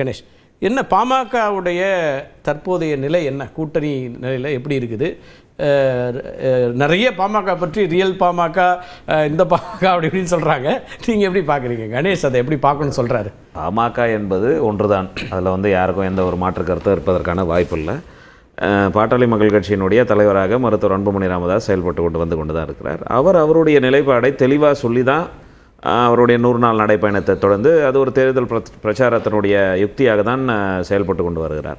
கணேஷ் என்ன பாமகவுடைய தற்போதைய நிலை என்ன? கூட்டணி நிலையில் எப்படி இருக்குது? நிறைய பாமக பற்றி ரியல் பாமக இந்த பாமக அப்படி இப்படின்னு சொல்கிறாங்க நீங்கள் எப்படி பார்க்குறீங்க கணேஷ் அதை எப்படி பார்க்கணும்னு சொல்கிறாரு பாமக என்பது ஒன்றுதான். அதில் வந்து யாருக்கும் எந்த ஒரு மாற்று கருத்தும் இருப்பதற்கான வாய்ப்பு இல்லை பாட்டாளி மக்கள் கட்சியினுடைய தலைவராக மருத்துவர் அன்புமணி ராமதாஸ் செயல்பட்டு கொண்டு வந்து கொண்டு தான் இருக்கிறார். அவர் அவருடைய நிலைப்பாடை தெளிவாக சொல்லி தான் அவருடைய நூறு நாள் நடைப்பயணத்தை தொடர்ந்து அது ஒரு தேர்தல் பிர- பிரச்சாரத்தினுடைய யுக்தியாக தான் செயல்பட்டு கொண்டு வருகிறார்.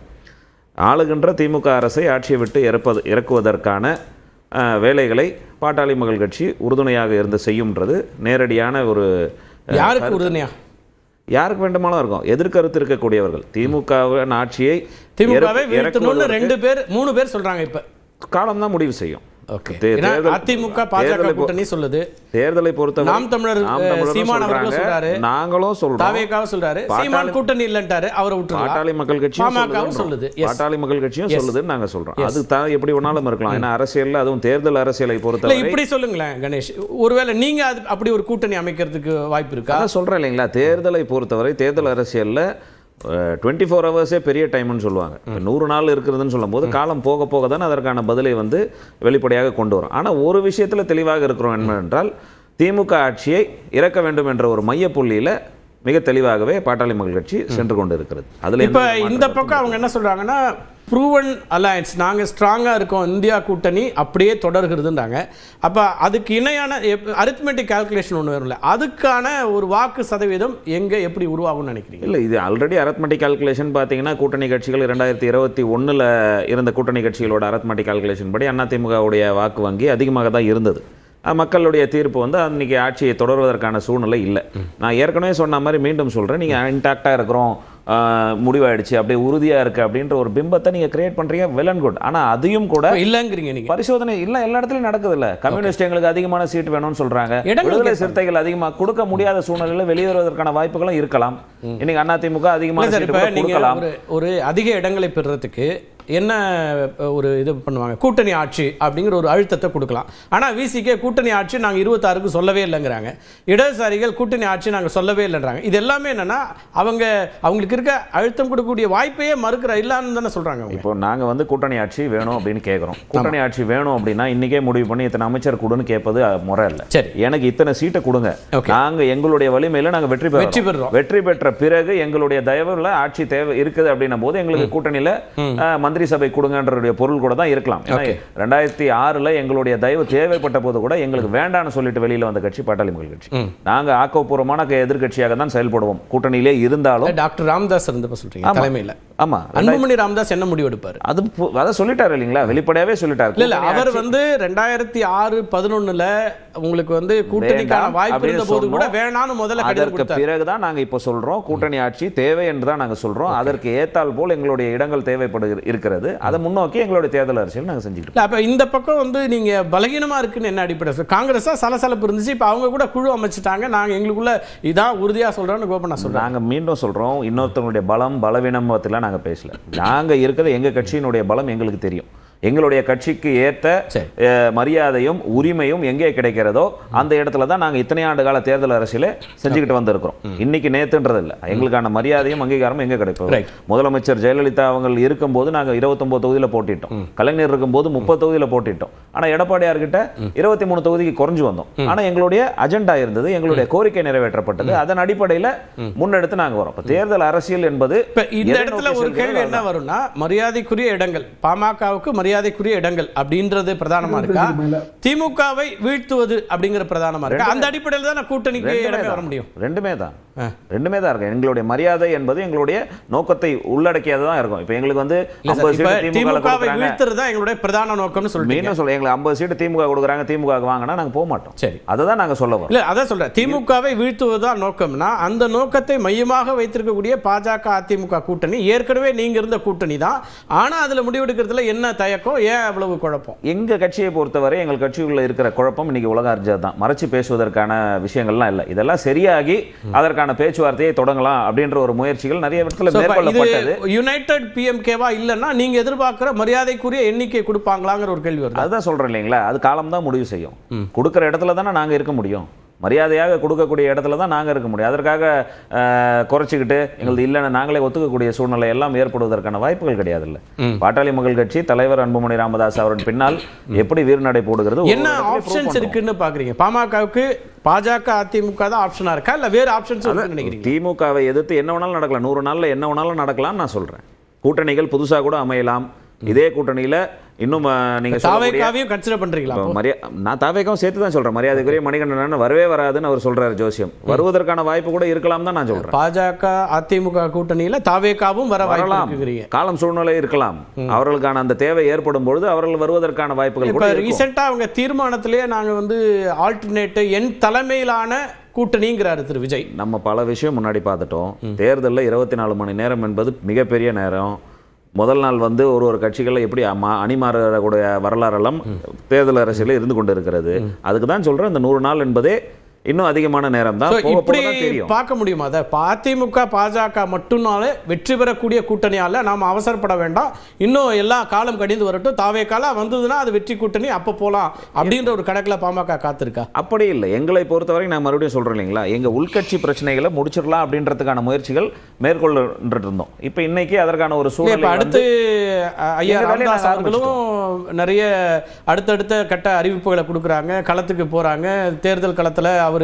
ஆளுகின்ற திமுக அரசை ஆட்சியை விட்டு இறப்பது இறக்குவதற்கான வேலைகளை பாட்டாளி மக்கள் கட்சி உறுதுணையாக இருந்து செய்யும்ன்றது நேரடியான ஒரு யாருக்கு உறுதுணையா? யாருக்கு வேண்டுமானாலும் இருக்கும். எதிர்கருத்து இருக்கக்கூடியவர்கள். திமுக ஆட்சியை திமுகவை ரெண்டு பேர் மூணு பேர் சொல்கிறாங்க இப்போ. காலம் தான் முடிவு செய்யும். அதிமுக பாஜக கூட்டணி சொல்லுது. தேர்தலை பொறுத்தவரை நாம் தமிழர், சீமான் அவர்களும் சொல்றாரு. நாங்களும் சொல்றோம். தாவேக்காவை சொல்றாரு. சீமான் கூட்டணி இல்லைன்ட்டாரு அவரை விட்டுருலாம் பாட்டாளி மக்கள் கட்சியும். சொல்லுது. பாட்டாளி மக்கள் கட்சியும் சொல்லுதுன்னு நாங்க சொல்றோம். அது தான் எப்படி வேணாலும் இருக்கலாம். ஏன்னா அரசியல்ல அதுவும் தேர்தல் அரசியலை பொறுத்தவரை இப்படி சொல்லுங்களேன் கணேஷ். ஒருவேளை நீங்க அப்படி ஒரு கூட்டணி அமைக்கிறதுக்கு வாய்ப்பு இருக்கா? அதான் சொல்கிறேன் இல்லைங்களா? தேர்தலை பொறுத்தவரை தேர்தல் அரசியலில் டுவெண்ட்டி ஃபோர் ஹவர்ஸே பெரிய டைம்னு சொல்லுவாங்க. இப்ப நூறு நாள் இருக்கிறதுன்னு சொல்லும்போது காலம் போக போக தானே அதற்கான பதிலை வந்து வெளிப்படையாக கொண்டு வரும். ஆனால் ஒரு விஷயத்தில் தெளிவாக இருக்கிறோம் என்னவென்றால் திமுக ஆட்சியை இறக்க வேண்டும் என்ற ஒரு மையப்புள்ளியில் மிக தெளிவாகவே பாட்டாளி மக்கள் கட்சி சென்று கொண்டு இருக்கிறது அதில் இப்ப இந்த பக்கம் அவங்க என்ன சொல்றாங்கன்னா ப்ரூவன் அலையன்ஸ் நாங்க ஸ்ட்ராங்கா இருக்கோம் இந்தியா கூட்டணி அப்படியே தொடர்கிறதுன்றாங்க. அப்ப அதுக்கு இணையான அரித்மெட்டிக் கால்குலேஷன் ஒன்று வரும்ல அதுக்கான ஒரு வாக்கு சதவீதம் எங்க எப்படி உருவாகும்னு நினைக்கிறீங்க? இல்லை இது ஆல்ரெடி அரத்மெட்டிக் கால்குலேஷன் பார்த்தீங்கன்னா கூட்டணி கட்சிகள் இரண்டாயிரத்தி இருபத்தி ஒன்றில் இருந்த கூட்டணி கட்சிகளோட அரத்மெட்டிக் கால்குலேஷன் படி அதிமுகவுடைய வாக்கு வங்கி அதிகமாக தான் இருந்தது. மக்களுடைய தீர்ப்பு வந்து அன்னைக்கு ஆட்சியை தொடர்வதற்கான சூழ்நிலை இல்லை. நான் ஏற்கனவே சொன்ன மாதிரி மீண்டும் சொல்கிறேன் நீங்கள் இன்டாக்டாக இருக்கிறோம். முடிவாயிடுச்சு அப்படியே உறுதியாக இருக்குது அப்படின்ற ஒரு பிம்பத்தை நீங்கள் கிரியேட் பண்ணுறீங்க வெல் அண்ட் குட் ஆனால் அதையும் கூட இல்லைங்கிறீங்க நீங்க. பரிசோதனை இல்ல எல்லா இடத்துலயும் நடக்குது இல்ல கம்யூனிஸ்ட் எங்களுக்கு அதிகமான சீட் வேணும்னு சொல்றாங்க. இடங்கள் விடுதலை. சிறுத்தைகள் அதிகமா கொடுக்க முடியாத சூழ்நிலையில வெளியேறுவதற்கான வாய்ப்புகளும் இருக்கலாம். இன்னைக்கு அதிமுக அதிகமான சார் சீட் இப்ப கூட நீங்க கொடுக்கலாம். ஒரு அதிக இடங்களை பெறுறதுக்கு என்ன ஒரு இது பண்ணுவாங்க? கூட்டணி ஆட்சி அப்படிங்கிற ஒரு அழுத்தத்தை கொடுக்கலாம். ஆனா விசிகே கூட்டணி ஆட்சி நாங்க இருபத்தாறுக்கு சொல்லவே இல்லைங்கிறாங்க. இடதுசாரிகள் கூட்டணி ஆட்சி நாங்க சொல்லவே இல்லைன்றாங்க. இது எல்லாமே என்னன்னா அவங்க அவங்களுக்கு இருக்க அழுத்தம் கொடுக்கக்கூடிய வாய்ப்பையே மறுக்கிற இல்லான்னு தானே சொல்றாங்க அவங்க. இப்போ நாங்க வந்து கூட்டணி ஆட்சி வேணும் அப்படின்னு கேக்குறோம். கூட்டணி ஆட்சி வேணும் அப்படின்னா இன்னைக்கே முடிவு பண்ணி இத்தனை அமைச்சர் கொடுன்னு கேட்பது முறை இல்ல சரி. எனக்கு இத்தனை சீட்டை கொடுங்க. Okay. நாங்க எங்களுடைய வலிமையில நாங்க வெற்றி பெறோம். வெற்றி பெறுறோம். வெற்றி பெற்ற பிறகு எங்களுடைய தயவுல ஆட்சி தேவை இருக்குது அப்படின்னும் போது எங்களுக்கு கூட்டணியில அஹ், மந்திரி சபை கொடுங்கன்றதுடைய பொருள் கூட தான் இருக்கலாம். ரெண்டாயிரத்தி ஆறுல எங்களுடைய தயவு தேவைப்பட்ட போது கூட எங்களுக்கு வேண்டாம்னு சொல்லிட்டு வெளியில வந்த கட்சி பாட்டாளி மக்கள் கட்சி. நாங்க ஆக்கப்பூர்வமான க- எதிர்க்கட்சியாக தான் செயல்படுவோம் கூட்டணியிலே இருந்தாலும் டாக்டர் ராமதாஸ் இருந்தப்ப சொல்றீங்க. தலைமையில ஆமா அன்புமணி ராமதாஸ் என்ன முடிவு எடுப்பாரு. அது அதை சொல்லிட்டாரு இல்லைங்களா? வெளிப்படையாவே சொல்லிட்டாரு. இல்ல அவர் வந்து ரெண்டாயிரத்தி ஆறு பதினொன்னுல உங்களுக்கு வந்து கூட்டணிக்கான வாய்ப்பு இருந்த போது கூட. வேணாம்னு முதல்ல அதற்கு பிறகுதான் நாங்க இப்போ சொல்றோம் கூட்டணி ஆட்சி தேவை என்று தான் நாங்க சொல்றோம். அதற்கு ஏத்தால் போல் எங்களுடைய இடங்கள் தேவைப்படு இருக்கிறது. அதை முன்னோக்கி எங்களுடைய தேர்தல் அரசியல் நாங்க செஞ்சுக்கிட்டு இல்ல அப்ப இந்த பக்கம் வந்து நீங்க பலகீனமா இருக்குன்னு என்ன அடிப்படை? காங்கிரஸா சலசலப்பு இருந்துச்சு. இப்ப அவங்க கூட குழு அமைச்சிட்டாங்க. நாங்க எங்களுக்குள்ள இதான் உறுதியா சொல்றோம்னு கோபண்ணா சொல்றேன். நாங்க மீண்டும் சொல்றோம். இன்னொருத்தவங்களுடைய பலம் பலவீனம் பத்திலாம் நாங்கள் பேசல. நாங்க இருக்கிற எங்க கட்சியினுடைய பலம் எங்களுக்கு தெரியும். எங்களுடைய கட்சிக்கு ஏத்த மரியாதையும் உரிமையும் எங்கே கிடைக்கிறதோ அந்த இடத்துல தான் நாங்க இத்தனை ஆண்டு கால தேர்தல் அரசியலை செஞ்சுக்கிட்டு வந்திருக்கிறோம். இன்னைக்கு நேத்துன்றது இல்ல எங்களுக்கான மரியாதையும் அங்கீகாரமும் எங்க கிடைக்கும் Right. முதலமைச்சர் ஜெயலலிதா அவங்க இருக்கும்போது நாங்க 29 தொகுதியில போட்டிட்டோம். கலைஞர் இருக்கும்போது முப்பது தொகுதியில போட்டிட்டோம். ஆனா எடப்பாடியார் கிட்ட இருபத்தி மூணு தொகுதிக்கு குறைஞ்சு வந்தோம். ஆனா எங்களுடைய அஜெண்டா இருந்தது எங்களுடைய கோரிக்கை நிறைவேற்றப்பட்டது. அதன் அடிப்படையில முன்னெடுத்து நாங்க வரோம். தேர்தல் அரசியல் என்பது இந்த இடத்துல ஒரு கேள்வி என்ன வரும்னா மரியாதைக்குரிய இடங்கள் பாமகவுக்கு மரியாதைக்குரிய இடங்கள் அப்படின்றது பிரதானமா இருக்கா? திமுகவை வீழ்த்துவது அப்படிங்கிற பிரதானமா இருக்கா? அந்த அடிப்படையில் தான் கூட்டணிக்கு இடமே வர தான். முடியும். ரெண்டுமே தான். ரெண்டுமே தான் இருக்கு எங்களுடைய மரியாதை என்பது எங்களுடைய நோக்கத்தை உள்ளடக்கியது தான் இருக்கும். இப்ப எங்களுக்கு வந்து இல்ல சார், 50 இப்ப சீட்டு திமுக திமுகவை வீழ்த்துறது தான் எங்களுடைய பிரதான நோக்கம்னு சொல்றீங்க மீண்டும் சொல்ல எங்களுக்கு 50 சீட்டு திமுக கொடுக்குறாங்க. திமுக வாங்கினா நாங்க போக மாட்டோம். சரி. அதை தான் நாங்க சொல்ல வரோம். இல்ல அதான் சொல்றேன். திமுகவை வீழ்த்துவதுதான் நோக்கம்னா அந்த நோக்கத்தை மையமாக வைத்திருக்கக்கூடிய பாஜக அதிமுக கூட்டணி ஏற்கனவே நீங்க இருந்த கூட்டணி தான். ஆனா அதுல முடிவெடுக்கிறதுல என்ன தயக்கம்? ஏன் அவ்வளவு குழப்பம்? எங்க கட்சியை பொறுத்தவரை எங்கள் கட்சிக்குள்ள இருக்கிற குழப்பம் இன்னைக்கு உலக அறிஞ்சது தான். மறைச்சு பேசுவதற்கான விஷயங்கள்லாம் இல்லை. இதெல்லாம் சரியாகி அதற்கான பேச்சுவார்த்தையை தொடங்கலாம் அப்படின்ற ஒரு முயற்சிகள் நிறைய இடத்துல மேற்கொள்ளப்பட்டது. யுனைடெட் பிஎம்கேவா இல்லைன்னா நீங்க எதிர்பார்க்கிற மரியாதைக்குரிய எண்ணிக்கை கொடுப்பாங்களாங்கிற ஒரு கேள்வி வருது. அதுதான் சொல்றேன் இல்லைங்களா? அது காலம் தான் முடிவு செய்யும். கொடுக்குற இடத்துல தானே நாங்க இருக்க முடியும். மரியாதையாக கொடுக்கக்கூடிய இடத்துல தான் நாங்க இருக்க முடியும். அதற்காக குறைச்சிக்கிட்டு எங்களது இல்லைன்னு நாங்களே ஒத்துக்கக்கூடிய சூழ்நிலை எல்லாம் ஏற்படுவதற்கான வாய்ப்புகள் கிடையாதுல்ல. பாட்டாளி மக்கள் கட்சி தலைவர் அன்புமணி ராமதாஸ் அவரின் பின்னால் எப்படி வீறுநடை போடுகிறது? என்ன ஆப்ஷன்ஸ். இருக்குன்னு பாக்குறீங்க? பாமகவுக்கு பாஜக அதிமுக தான் ஆப்ஷனா இருக்கா? இல்ல வேற ஆப்ஷன்ஸ் நினைக்கிறீங்க திமுகவை எதிர்த்து என்ன வேணாலும் நடக்கலாம். நூறு நாள்ல என்ன வேணாலும் நடக்கலாம்னு நான் சொல்றேன். கூட்டணிகள் புதுசா கூட அமையலாம். இதே கூட்டணியில இன்னும் நீங்க தாவேக்காவையும் கன்சிடர் பண்றீங்களா? மரியா நான் தாவேக்காவும் சேர்த்து தான் சொல்றேன். மரியாதைக்குரிய மணிகண்டன் வரவே வராதுன்னு அவர் சொல்றாரு ஜோசியம். வருவதற்கான வாய்ப்பு கூட இருக்கலாம் தான் நான் சொல்றேன். பாஜக அதிமுக கூட்டணியில தாவேக்காவும் வர வரலாம். காலம் சூழ்நிலை இருக்கலாம். அவர்களுக்கான அந்த தேவை ஏற்படும் பொழுது அவர்கள் வருவதற்கான வாய்ப்புகள் இப்ப கூட இருக்கும். ரீசெண்டா அவங்க தீர்மானத்திலேயே நாங்க வந்து ஆல்டர்னேட் என் தலைமையிலான கூட்டணிங்கிறாரு திரு விஜய். நம்ம பல விஷயம் முன்னாடி பார்த்துட்டோம். தேர்தலில் இருபத்தி நாலு மணி நேரம் என்பது மிகப்பெரிய நேரம். முதல் நாள் வந்து ஒரு ஒரு கட்சிகளில் எப்படி அணிமாறக்கூடிய வரலாறெல்லாம் தேர்தல் அரசியலில் இருந்து கொண்டு இருக்கிறது அதுக்கு தான் சொல்றேன் இந்த நூறு நாள் என்பதே இன்னும் அதிகமான நேரம் தான் இப்படி பார்க்க முடியுமா? அதை அதிமுக பாஜக மட்டும்னாலே வெற்றி பெறக்கூடிய கூட்டணியால நாம அவசரப்பட வேண்டாம். இன்னும் எல்லா காலம் கடிந்து வரட்டும். தாவே காலம் வந்ததுன்னா அது வெற்றி கூட்டணி அப்ப போலாம் அப்படின்ற ஒரு கணக்குல பாமக காத்திருக்கா? அப்படி இல்லை. எங்களை பொறுத்தவரை நான் மறுபடியும் சொல்றேன் இல்லைங்களா? எங்க உள்கட்சி பிரச்சனைகளை முடிச்சிடலாம் அப்படின்றதுக்கான முயற்சிகள் மேற்கொண்டு இருந்தோம் இப்போ இன்னைக்கு அதற்கான ஒரு இப்ப அடுத்து ஐயா ராமதாஸ் அவர்களும் நிறைய அடுத்தடுத்த கட்ட அறிவிப்புகளை கொடுக்குறாங்க. களத்துக்கு போறாங்க. தேர்தல் களத்துல அவர்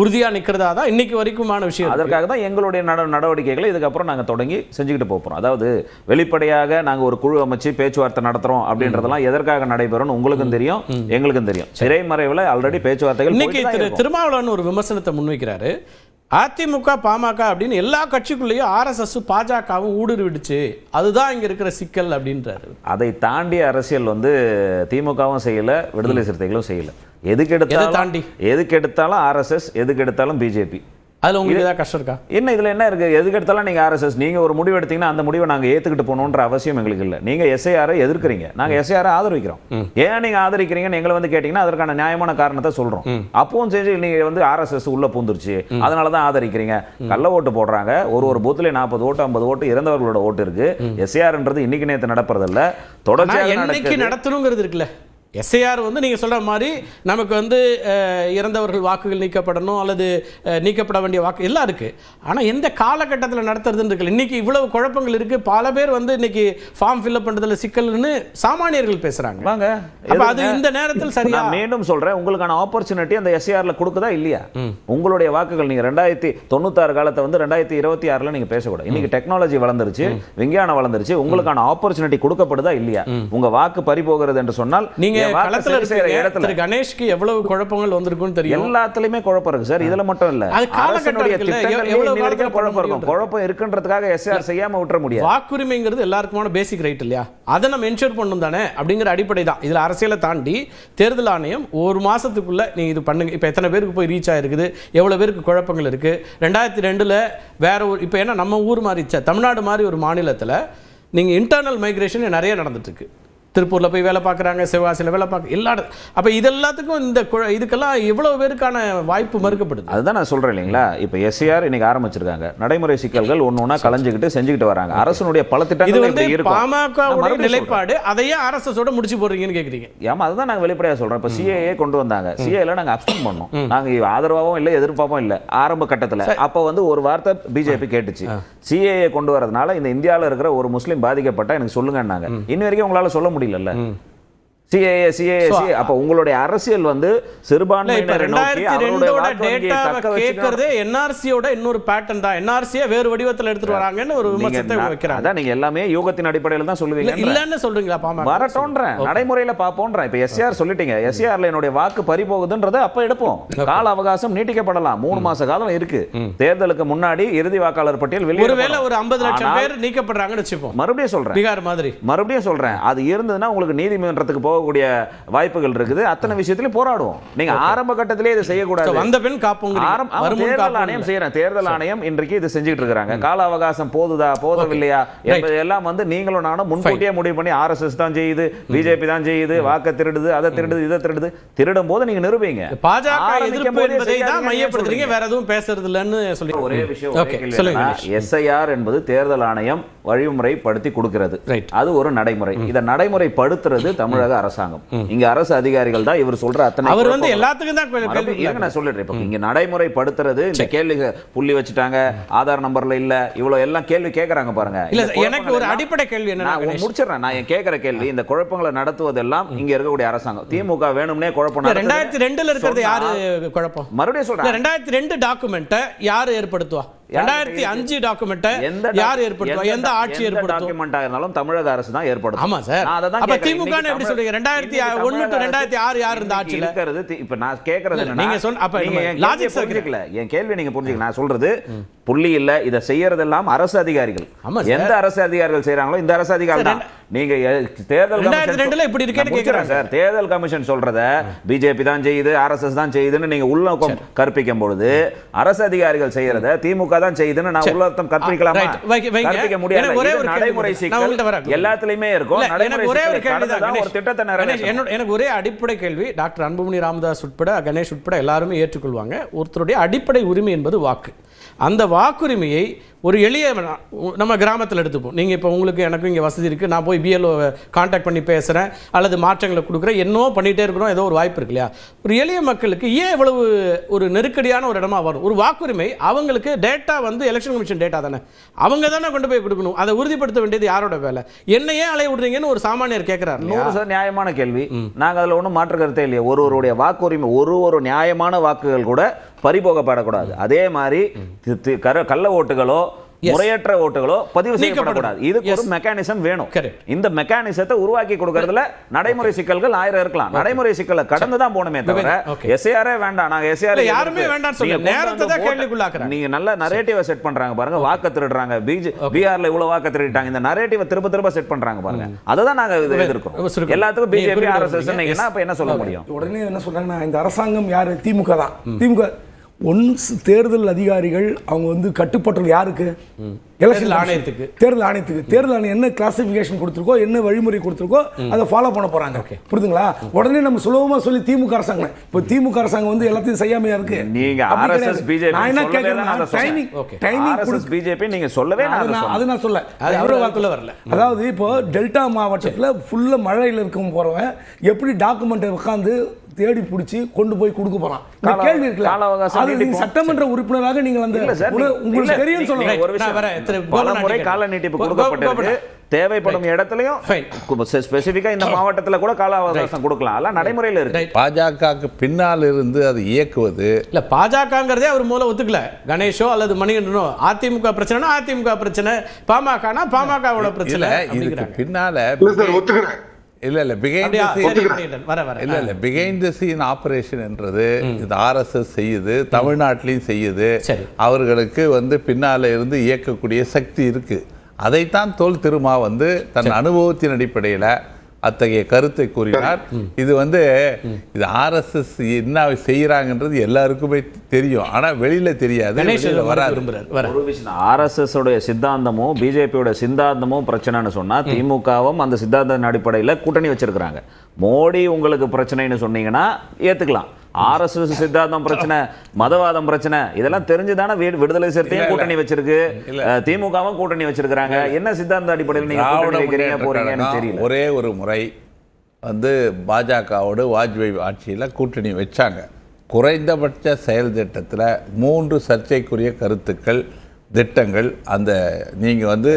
உறுதியா நிக்கிறதா தான் இன்னைக்கு வரைக்குமான விஷயம். அதற்காக தான் எங்களுடைய நட நடவடிக்கைகளை இதுக்கப்புறம் நாங்க தொடங்கி செஞ்சுக்கிட்டு போக போறோம். அதாவது வெளிப்படையாக நாங்க ஒரு குழு அமைச்சு பேச்சுவார்த்தை நடத்துறோம் அப்படின்றதெல்லாம் எதற்காக நடைபெறும் உங்களுக்கும் தெரியும் எங்களுக்கும் தெரியும். திரைமறைவுல ஆல்ரெடி பேச்சுவார்த்தைகள் இன்னைக்கு திரு. திருமாவளவன் ஒரு விமர்சனத்தை முன்வைக்கிறாரு. அதிமுக பாமக அப்படின்னு எல்லா கட்சிக்குள்ளேயும் ஆர்எஸ்எஸ் பாஜகவும் ஊடுருவிடுச்சு. அதுதான் இங்க இருக்கிற சிக்கல் அப்படின்றாரு. அதை தாண்டிய அரசியல் வந்து திமுகவும் செய்யல விடுதலை சிறுத்தைகளும் செய்யல. எதுக்கு எதை எடுத்தாலும் தாண்டி? எதுக்கு எடுத்தாலும் ஆர்எஸ்எஸ் எதுக்கு எடுத்தாலும் பிஜேபி அதுல உங்களுக்கு ஏதாவது கஷ்டம் இருக்கா? என்ன இதுல என்ன இருக்கு? எதுக்கு எடுத்தாலும் நீங்க ஆர்எஸ்எஸ் நீங்க ஒரு முடிவு எடுத்தீங்கன்னா அந்த முடிவை நாங்க ஏத்துக்கிட்டு போகணுன்ற அவசியம் எங்களுக்கு இல்ல. நீங்க எஸ்ஐஆரை எதிர்க்கிறீங்க. நாங்க எஸ்ஐஆரை ஆதரிக்கிறோம். ஏன் நீங்க ஆதரிக்கிறீங்கன்னு எங்களை வந்து கேட்டீங்கன்னா அதற்கான நியாயமான காரணத்தை சொல்றோம். அப்பவும் செஞ்சு நீங்க வந்து ஆர்எஸ்எஸ் உள்ள பூந்துருச்சு. அதனாலதான் ஆதரிக்கிறீங்க. கள்ள ஓட்டு போடுறாங்க. ஒரு ஒரு பூத்துல நாற்பது ஓட்டு ஐம்பது ஓட்டு இறந்தவர்களோட ஓட்டு இருக்கு. எஸ்ஐஆர்ன்றது இன்னைக்கு நேத்து நடப்பறதில்ல ஆனா தொடர்ச்சியாக நடத்தணுங்கிறது இருக்குல்ல. எஸ்ஐஆர் வந்து நீங்க சொல்ற மாதிரி நமக்கு வந்து இறந்தவர்கள் வாக்குகள் நீக்கப்படணும் அல்லது நீக்கப்பட வேண்டிய வாக்கு எல்லாம் இருக்கு. ஆனா எந்த காலகட்டத்தில் நடத்துறதுன்னு இருக்குல்ல. இன்னைக்கு இவ்வளவு குழப்பங்கள் இருக்கு. பல பேர் வந்து இன்னைக்கு ஃபார்ம் ஃபில்அப் பண்றதுல சிக்கல்னு சாமானியர்கள் பேசுறாங்க. வாங்க அது? இந்த நேரத்தில் சரியா? மீண்டும் சொல்றேன். உங்களுக்கான ஆப்பர்ச்சுனிட்டி அந்த எஸ்ஏஆர்ல கொடுக்குதா இல்லையா? உங்களுடைய வாக்குகள் நீங்க ரெண்டாயிரத்தி தொண்ணூத்தாறு காலத்தை வந்து ரெண்டாயிரத்தி இருபத்தி ஆறுல நீங்க பேசக்கூடாது. இன்னைக்கு டெக்னாலஜி வளர்ந்துருச்சு விஞ்ஞானம் வளர்ந்துருச்சு. உங்களுக்கான ஆப்பர்ச்சுனிட்டி கொடுக்கப்படுதா இல்லையா? உங்க வாக்கு பறி போகிறது என்று சொன்னால் நீங்க களத்துல இடத்துல கணேஷ்க்கு எவ்வளவு குழப்பங்கள் வந்திருக்குன்னு தெரியும். எல்லாத்துலயுமே குழப்பம் இருக்கு சார். இதுல மட்டும் இல்ல. அது காலத்துல குழப்பம் இருக்கும். குழப்பம் இருக்குன்றதுக்காக எஸ்ஆர் செய்யாம விட்டுற முடியாது. வாக்குரிமைங்கிறது எல்லாருக்குமான பேசிக் ரைட் இல்லையா? அதை நம்ம என்ஷூர் பண்ணணும் தானே அப்படிங்கிற அடிப்படை தான். இதில் அரசியலை தாண்டி தேர்தல் ஆணையம் ஒரு மாசத்துக்குள்ள நீங்க இது பண்ணுங்க. இப்போ எத்தனை பேருக்கு போய் ரீச் ஆயிருக்குது? எவ்வளவு பேருக்கு குழப்பங்கள் இருக்கு? ரெண்டாயிரத்தி ரெண்டுல வேற ஒரு இப்போ ஏன்னா நம்ம ஊர் மாதிரி தமிழ்நாடு மாதிரி ஒரு மாநிலத்துல நீங்க இன்டர்னல் மைக்ரேஷன் நிறைய நடந்துட்டு இருக்கு. திருப்பூர்ல போய் வேலை பார்க்குறாங்க சிவகாசியில் வேலை பார்க்க எல்லா அப்ப இது எல்லாத்துக்கும் இந்த இதுக்கெல்லாம் எவ்வளவு பேருக்கான வாய்ப்பு மறுக்கப்படுது அதுதான் நான் சொல்றேன் இல்லைங்களா? இப்போ எஸ்ஏஆர் இன்னைக்கு ஆரம்பிச்சிருக்காங்க. நடைமுறை சிக்கல்கள் ஒண்ணு ஒண்ணா கலைஞ்சுக்கிட்டு செஞ்சுக்கிட்டு வராங்க. அரசனுடைய பல இது திட்டங்கள் வந்து பாமகவுடைய மறுபடியும் நிலைப்பாடு அதையே ஆர்எஸ்எஸோட முடிச்சு போடுறீங்கன்னு கேக்குறீங்க. ஏமா அதுதான் நாங்க வெளிப்படையா சொல்றோம். இப்போ சிஏஏ கொண்டு வந்தாங்க. சிஏல நாங்க அப்சன் பண்ணோம். நாங்க ஆதரவாகவும் இல்லை எதிர்ப்பாகவும் இல்லை. ஆரம்ப கட்டத்துல. அப்ப வந்து ஒரு வார்த்தை பிஜேபி கேட்டுச்சு. சிஏஏ கொண்டு வரதுனால இந்த இந்தியால இருக்கிற ஒரு முஸ்லீம் பாதிக்கப்பட்டா எனக்கு சொல்லுங்கன்னாங்க. இன்ன வரைக்கும் உங்களால சொல்ல முடியலல்ல சிஏஏ சிஏஏ சிஏ அப்ப உங்களுடைய அரசியல் வந்து சிறுபான்மையினரை நோக்கி அவருடைய டேட்டாவை. கேட்கறதே என்ஆர்சியோட இன்னொரு பேட்டர்ன் தான். என்ஆர்சியை வேறு வடிவத்துல எடுத்துட்டு வராங்கன்னு ஒரு விமர்சனத்தை வைக்கிறாங்க. அதான் நீங்க எல்லாமே யூகத்தின் அடிப்படையில் தான் சொல்லுவீங்க. இல்லன்னு சொல்றீங்களா பாமக? வரட்டோன்றேன். நடைமுறையில பாப்போன்றேன் இப்ப எஸ்ஆர் சொல்லிட்டீங்க. எஸ்ஆர்ல என்னுடைய வாக்கு பறி போகுதுன்றத அப்ப எடுப்போம். கால அவகாசம் நீட்டிக்கப்படலாம். மூணு மாச காலம் இருக்கு. தேர்தலுக்கு முன்னாடி இறுதி வாக்காளர் பட்டியல் வெளியே ஒருவேளை ஒரு 50 லட்சம் பேர் நீக்கப்படுறாங்கன்னு வச்சுப்போம். மறுபடியும் சொல்றேன். பீகார் மாதிரி. மறுபடியும் சொல்றேன். அது இருந்ததுன்னா உங்களுக்கு நீதிமன்றத்துக்கு போகக்கூடிய வாய்ப்புகள் இருக்குது. அத்தனை விஷயத்திலயும் போராடுவோம். நீங்க ஆரம்ப கட்டத்திலே இதை செய்யக்கூடாது. வந்த ஆரம்- ஆமா, தேர்தல் ஆணையம் செய்யறேன். தேர்தல் ஆணையம் இன்றைக்கு இது செஞ்சுட்டு இருக்காங்க கால அவகாசம் போதுதா போதவில்லையா என்பது எல்லாம் வந்து நீங்களும் நானும் முன்கூட்டியே முடிவு பண்ணி ஆர்எஸ்எஸ் தான் செய்யுது பிஜேபி தான் செய்யுது வாக்க திருடுது அதை திருடுது இதை திருடுது. திருடும் போது நீங்க நிரூபிங்க. பாஜக எதிர்ப்பு என்பதை தான் மையப்படுத்துறீங்க. வேற எதுவும் பேசுறது இல்லைன்னு சொல்லி ஒரே விஷயம் எஸ்ஐஆர் என்பது தேர்தல் ஆணையம் வழிமுறைப்படுத்தி கொடுக்கிறது. அது ஒரு நடைமுறை. இதை நடைமுறைப்படுத்துறது தமிழக அரசு அரசாங்கம். இங்க அரசு அதிகாரிகள் தான் இவர் சொல்ற அத்தனை அவர் வந்து. எல்லாத்துக்கும் தான் நான் சொல்லிடுறேன். இப்போ இங்க நடைமுறைப்படுத்துறது இந்த கேள்வி புள்ளி வச்சுட்டாங்க ஆதார் நம்பர்ல இல்ல இவ்வளவு எல்லாம் கேள்வி கேக்குறாங்க பாருங்க. இல்ல எனக்கு ஒரு அடிப்படை கேள்வி கணேஷ், முடிச்சிடுறேன் நான் கேட்கிற கேள்வி. இந்த குழப்பங்களை நடத்துவதெல்லாம் இங்க இருக்கக்கூடிய அரசாங்கம். திமுக வேணும்னே குழப்பம். ரெண்டாயிரத்தி ரெண்டுல இருக்கிறது யாரு குழப்பம்? மறுபடியும் சொல்றேன். ரெண்டாயிரத்தி ரெண்டு டாக்குமெண்ட்டை யாரு ஏற்படுத்துவா? ரெண்டாயிரத்தி அஞ்சு டாக்குமெண்ட்டை யார் ஏற்படுத்துவா? எந்த ஆட்சி ஏற்படுத்தும்? டாக்குமெண்டா இருந்தாலும் தமிழக அரசு தான் ஏற்படுத்தும். ஆமா சார். அப்ப. திமுக எப்படி சொல்றீங்க? ரெண்டாயிரத்தி ஒன்னு டு ரெண்டாயிரத்தி ஆறு யார் இருந்த ஆட்சியில? இருக்கிறது இப்ப நான் என்னன்னா, நீங்க சொன்ன- அப்ப சொல்றீங்க. புரிஞ்சுக்கல. என் கேள்வி நீங்க புரிஞ்சுக்கல. நான் சொல்றது புள்ளி இல்ல இத செய்யறதெல்லாம் அரசு அதிகாரிகள். எந்த அரசு அதிகாரிகள் செய்றாங்களோ இந்த அரசு அதிகாரிகள் தான். நீங்க தேர்தல் ரெண்டுல இப்படி இருக்கேன்னு கேக்குறாங்க. சார். தேர்தல் கமிஷன் சொல்றத பிஜேபி தான் செய்யுது ஆர்எஸ்எஸ் தான் செய்யுதுன்னு நீங்க உள்ளக்கம் கற்பிக்கும் பொழுது அரசு அதிகாரிகள் செய்யறத திமுக தான் செய்யுதுன்னு நான் உள்ளர்த்தம் கற்பிக்கலாமா. கற்பிக்க முடியாது நடைமுறை சிக்கல். எல்லாத்துலயுமே இருக்கும். நடைமுறை ஒரே ஒரு கேள்வி ஒரு. திட்டத்தை எனக்கு ஒரே அடிப்படை கேள்வி. டாக்டர் அன்புமணி ராமதாஸ் உட்பட கணேஷ் உட்பட எல்லாருமே ஏற்றுக்கொள்வாங்க. ஒருத்தருடைய அடிப்படை உரிமை என்பது வாக்கு. அந்த வாக்குரிமையை ஒரு எளிய நம்ம கிராமத்தில் எடுத்துப்போம். நீங்கள் இப்போ உங்களுக்கு எனக்கும் இங்கே வசதி இருக்குது நான் போய் பிஎல்ஓ காண்டாக்ட் பண்ணி பேசுகிறேன் அல்லது மாற்றங்களை கொடுக்குறேன். என்னவோ பண்ணிகிட்டே இருக்கிறோம் ஏதோ ஒரு வாய்ப்பு இருக்கு இல்லையா? ஒரு எளிய மக்களுக்கு ஏன் இவ்வளவு ஒரு நெருக்கடியான ஒரு இடமா வரும்? ஒரு வாக்குரிமை அவங்களுக்கு டேட்டா வந்து எலெக்ஷன் கமிஷன் டேட்டா தானே. அவங்க தானே கொண்டு போய் கொடுக்கணும். அதை உறுதிப்படுத்த வேண்டியது யாரோட வேலை? என்னையே அலைய விடுறீங்கன்னு ஒரு சாமானியர் கேட்குறாரு நூறு சதவீதம் நியாயமான கேள்வி. நாங்க அதுல ஒண்ணும் மாற்று கருத்தே இல்லையா. ஒருவருடைய வாக்குரிமை ஒரு ஒரு நியாயமான வாக்குகள் கூட பறிபோகப்படக்கூடாது. அதே மாதிரி கள்ள ஓட்டுகளோ. முறையற்ற ஓட்டுகளோ பதிவு. செய்யப்படக்கூடாது. இதுக்கு ஒரு. மெக்கானிசம் வேணும். இந்த மெக்கானிசத்தை உருவாக்கி கொடுக்கறதுல நடைமுறை சிக்கல்கள் ஆயிரம் இருக்கலாம். நடைமுறை சிக்கலை கடந்து தான் போணுமே தவிர. எஸ்ஏஆரே வேண்டாம். நாங்க எஸ்ஏஆர் இல்ல, யாருமே வேண்டாம்னு சொல்லல. நேரத்தை தான் கேள்விக்குள்ளாக்குறாங்க. நீங்க நல்ல நரேட்டிவ செட் பண்றாங்க பாருங்க. வாக்க திருடுறாங்க. பிஜே பீகார்ல இவ்வளவு வாக்க திருடிட்டாங்க. இந்த நரேட்டிவ திரும்ப திரும்ப செட் பண்றாங்க பாருங்க. அதை தான் நாங்க இது எதிர்க்கிறோம். எல்லாத்துக்கும் பிஜேபி ஆர்எஸ்எஸ் என்ன சொல்ல முடியும்? உடனே என்ன சொல்றாங்கன்னா இந்த அரசாங்கம் யாரு? திமுக தான். திமுக ஒன்ஸ் தேர்தல் அதிகாரிகள் அவங்க வந்து கட்டுப்பட்டது யாருக்கு? எலெக்ஷன். ஆணையத்துக்கு. தேர்தல் ஆணையத்துக்கு. தேர்தல் ஆணையம் என்ன கிளாசிபிகேஷன் கொடுத்துருக்கோ என்ன வழிமுறை கொடுத்துருக்கோ அதை ஃபாலோ பண்ண போறாங்க. புரியுதுங்களா உடனே நம்ம சுலபமா சொல்லி திமுக அரசாங்கம் இப்போ திமுக அரசாங்கம் வந்து எல்லாத்தையும் செய்யாமையா இருக்கு? நீங்க ஆர்எஸ்எஸ். பிஜேபி நான் என்ன. டைமிங். டைமிங் பிஜேபி நீங்க சொல்லவே நான் அது நான் சொல்ல. வாக்குல வரல. அதாவது இப்போ டெல்டா மாவட்டத்தில் ஃபுல்லா மழையில் இருக்கும் போறவன் எப்படி டாக்குமெண்ட்டை உட்காந்து தேடி பிடிச்சி கொண்டு போய் கொடுக்க போறான் இந்த கேள்வி இருக்குல்ல அது நீங்க. சட்டமன்ற உறுப்பினராக நீங்க- உங்களுக்கு இல்ல, தெரியும் சொல்லுங்க ஒரு விஷயம். பல முறை. கால நீட்டிப்பு கோ- கொடுக்கப்பட்டிருக்கு கோகுல் தேவைப்படும். இடத்துலயும் ஸ்பெசிபிக்கா இந்த மாவட்டத்துல கூட கால அவகாசம் கொடுக்கலாம் அதெல்லாம் நடைமுறையில இருக்கு. பாஜகவுக்கு பின்னால் இருந்து அதை இயக்குவது இல்ல பாஜகங்கிறதே அவர் மூல ஒத்துக்கல கணேஷோ அல்லது மணிகண்டனோ அதிமுக பிரச்சனைனா அதிமுக பிரச்சனை பாமகனா பாமகவோட பிரச்சனை இதுக்கு. பின்னால ஒத்துக்கிறேன் இல்ல இல்ல பிகைண்ட் வர வர. இல்ல இல்ல பிகைண்ட் தி சீன் ஆபரேஷன் என்றது இது ஆர்எஸ்எஸ் செய்யுது தமிழ்நாட்டிலையும் செய்யுது. அவர்களுக்கு வந்து பின்னால இருந்து இயக்கக்கூடிய சக்தி இருக்கு. அதைத்தான் தோல் திருமா வந்து தன் அனுபவத்தின் அடிப்படையில அத்தகைய கருத்தை கூறினார். இது வந்து இது ஆர்எஸ்எஸ் என்ன செய்யறாங்கன்றது எல்லாருக்குமே தெரியும். ஆனா வெளியில தெரியாது வராது. ஆர்எஸ்எஸ் உடைய சித்தாந்தமும் பிஜேபியோட சித்தாந்தமும் பிரச்சனைன்னு சொன்னா திமுகவும் அந்த சித்தாந்தத்தின் அடிப்படையில கூட்டணி வச்சிருக்கிறாங்க. மோடி உங்களுக்கு பிரச்சனைன்னு சொன்னீங்கன்னா ஏத்துக்கலாம். ஆர்எஸ்எஸ் சித்தாந்தம் பிரச்சனை மதவாதம் பிரச்சனை இதெல்லாம் தெரிஞ்சுதானே விடுதலை சிறுத்தையும் இல்ல. கூட்டணி வச்சிருக்கு. திமுகவும் கூட்டணி வச்சிருக்காங்க என்ன சித்தாந்த அடிப்படையில் நீங்க வைக்கிறீங்க போறீங்கன்னு தெரியல. ஒரே ஒரு முறை வந்து பாஜகவோடு வாஜ்பாய் ஆட்சியில் கூட்டணி வச்சாங்க. குறைந்தபட்ச செயல் திட்டத்தில் மூன்று சர்ச்சைக்குரிய கருத்துக்கள் திட்டங்கள் அந்த நீங்க வந்து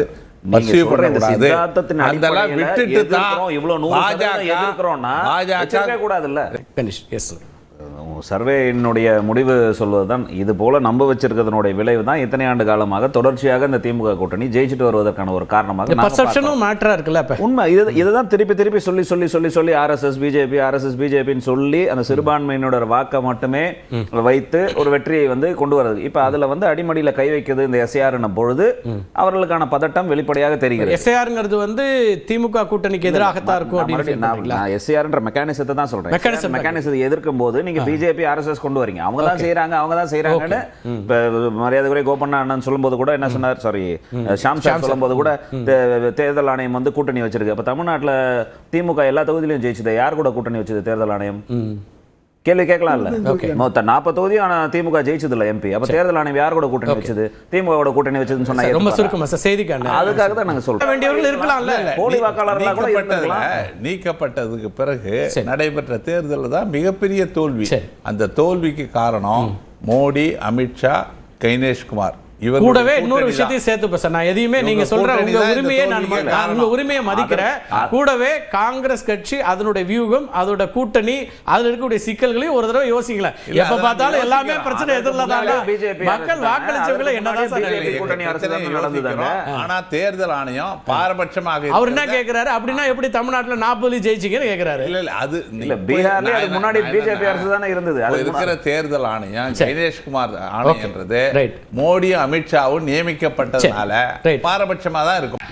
விட்டுட்டு தான் பாஜக கூடாதுல்ல. சர்வேயினுடைய முடிவு சொல்வதுதான் இது போல நம்ப வச்சிருக்கிறதனுடைய விளைவு தான் இத்தனை ஆண்டு காலமாக தொடர்ச்சியாக இந்த திமுக கூட்டணி ஜெயிச்சுட்டு வருவதற்கான ஒரு காரணமாக. பர்செப்ஷனும் மேட்டரா இருக்குல்ல உண்மை. இது இதுதான் திருப்பி திருப்பி சொல்லி சொல்லி சொல்லி சொல்லி ஆர்எஸ்எஸ் பிஜேபி ஆர்எஸ்எஸ் பிஜேபின்னு சொல்லி அந்த சிறுபான்மையினோட வாக்கை மட்டுமே வைத்து ஒரு வெற்றியை வந்து கொண்டு வருது இப்ப அதுல வந்து அடிமடியில கை வைக்கிறது இந்த எஸ்ஆர் பொழுது அவர்களுக்கான பதட்டம் வெளிப்படையாக தெரிகிறது. எஸ்ஐஆருங்கிறது வந்து திமுக கூட்டணிக்கு எதிராகத்தான் இருக்கும் நான் SAR-ன்ற மெக்கானிசத்தை தான் Mechanism மெக்கானிசத்தை எதிர்க்கும் போது நீங்க பிஜேபி ஆர்எஸ்எஸ் கொண்டு வரீங்க. அவங்க தான் செய்யறாங்க அவங்க தான் செய்யறாங்கன்னு இப்ப மரியாதைக்குரிய கோபண்ணா அண்ணன் சொல்லும்போது கூட என்ன சொன்னார்? Sorry Sham sir. சொல்லும்போது கூட தேர்தல் ஆணையம் வந்து கூட்டணி வச்சிருக்கு. அப்ப தமிழ்நாட்டுல திமுக எல்லா தொகுதியிலும் ஜெயிச்சது. யார் கூட கூட்டணி வச்சது தேர்தல் ஆணையம்? கேள்வி கேட்கலாம்ல? Okay. மொத்தம் நாற்பது தொகுதி ஆனா திமுக ஜெயிச்சது இல்ல எம்பி அப்ப தேர்தல் ஆணையம் யார் கூட கூட்டணி வச்சது? திமுக கூட்டணி வச்சதுன்னு சொன்னா ரொம்ப? சுருக்கமா சார் செய்திக்கான அதுக்காக தான் நாங்க சொல்றோம். வேண்டியவர்கள் இருக்கலாம்ல. போலி வாக்காளர்களா கூட. நீக்கப்பட்டதுக்கு பிறகு. நடைபெற்ற தேர்தலில் தான் மிகப்பெரிய தோல்வி. அந்த தோல்விக்கு காரணம் மோடி அமித்ஷா கைனேஷ்குமார். கூடவே இன்னொரு. விஷயத்தையும் சேர்த்து சார் நான் எதையுமே நீங்க சொல்ற உங்க உரிமையை நான் உங்க. உரிமையை மதிக்கிறேன் கூடவே காங்கிரஸ் கட்சி அதனுடைய வியூகம் அதோட கூட்டணி அதுல இருக்கக்கூடிய சிக்கல்களையும் ஒரு தடவை இல்ல, எப்ப அதை பார்த்தாலும். எல்லாமே பிரச்சனை எதிரில் தான் மக்கள் வாக்களிச்சவங்களை தானே. என்னதான். ஆனா தேர்தல் ஆணையம் பாரபட்சமாக அவர் என்ன கேக்குறாரு அப்படின்னா எப்படி தமிழ்நாட்டுல நாற்பது ஜெயிச்சீங்கன்னு கேக்குறாரு இல்ல இல்ல அது இல்ல பீகார்ல முன்னாடி பிஜேபி அரசு தானே இருந்தது இருக்கிற தேர்தல் ஆணையம் சரி. கைனேஷ்குமார் ஆணையன்றது. மோடியும் அமித்ஷாவும் நியமிக்கப்பட்டதுனால Right. பாரபட்சமா தான் இருக்கும்